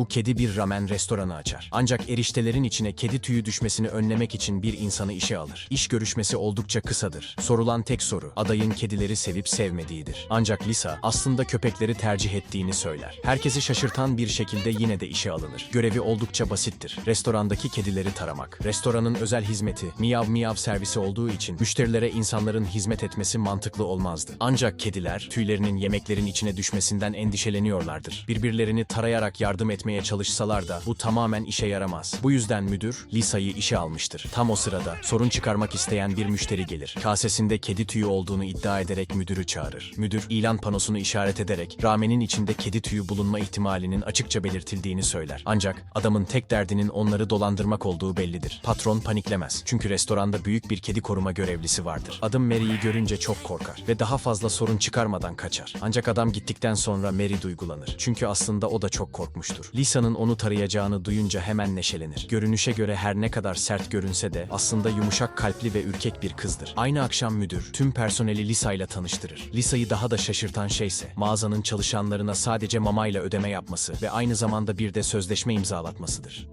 Bu kedi bir ramen restoranı açar. Ancak eriştelerin içine kedi tüyü düşmesini önlemek için bir insanı işe alır. İş görüşmesi oldukça kısadır. Sorulan tek soru, adayın kedileri sevip sevmediğidir. Ancak Lisa aslında köpekleri tercih ettiğini söyler. Herkesi şaşırtan bir şekilde yine de işe alınır. Görevi oldukça basittir. Restorandaki kedileri taramak. Restoranın özel hizmeti, miyav miyav servisi olduğu için müşterilere insanların hizmet etmesi mantıklı olmazdı. Ancak kediler tüylerinin yemeklerin içine düşmesinden endişeleniyorlardır. Birbirlerini tarayarak yardım etmeye çalışsalar da bu tamamen işe yaramaz. Bu yüzden müdür Lisa'yı işe almıştır. Tam o sırada sorun çıkarmak isteyen bir müşteri gelir. Kasesinde kedi tüyü olduğunu iddia ederek müdürü çağırır. Müdür ilan panosunu işaret ederek ramenin içinde kedi tüyü bulunma ihtimalinin açıkça belirtildiğini söyler. Ancak adamın tek derdinin onları dolandırmak olduğu bellidir. Patron paniklemez. Çünkü restoranda büyük bir kedi koruma görevlisi vardır. Adım Mary'i görünce çok korkar ve daha fazla sorun çıkarmadan kaçar. Ancak adam gittikten sonra Mary duygulanır. Çünkü aslında o da çok korkmuştur. Lisa'nın onu tarayacağını duyunca hemen neşelenir. Görünüşe göre her ne kadar sert görünse de aslında yumuşak kalpli ve ürkek bir kızdır. Aynı akşam müdür tüm personeli Lisa ile tanıştırır. Lisa'yı daha da şaşırtan şeyse mağazanın çalışanlarına sadece mamayla ödeme yapması ve aynı zamanda bir de sözleşme imzalatmasıdır.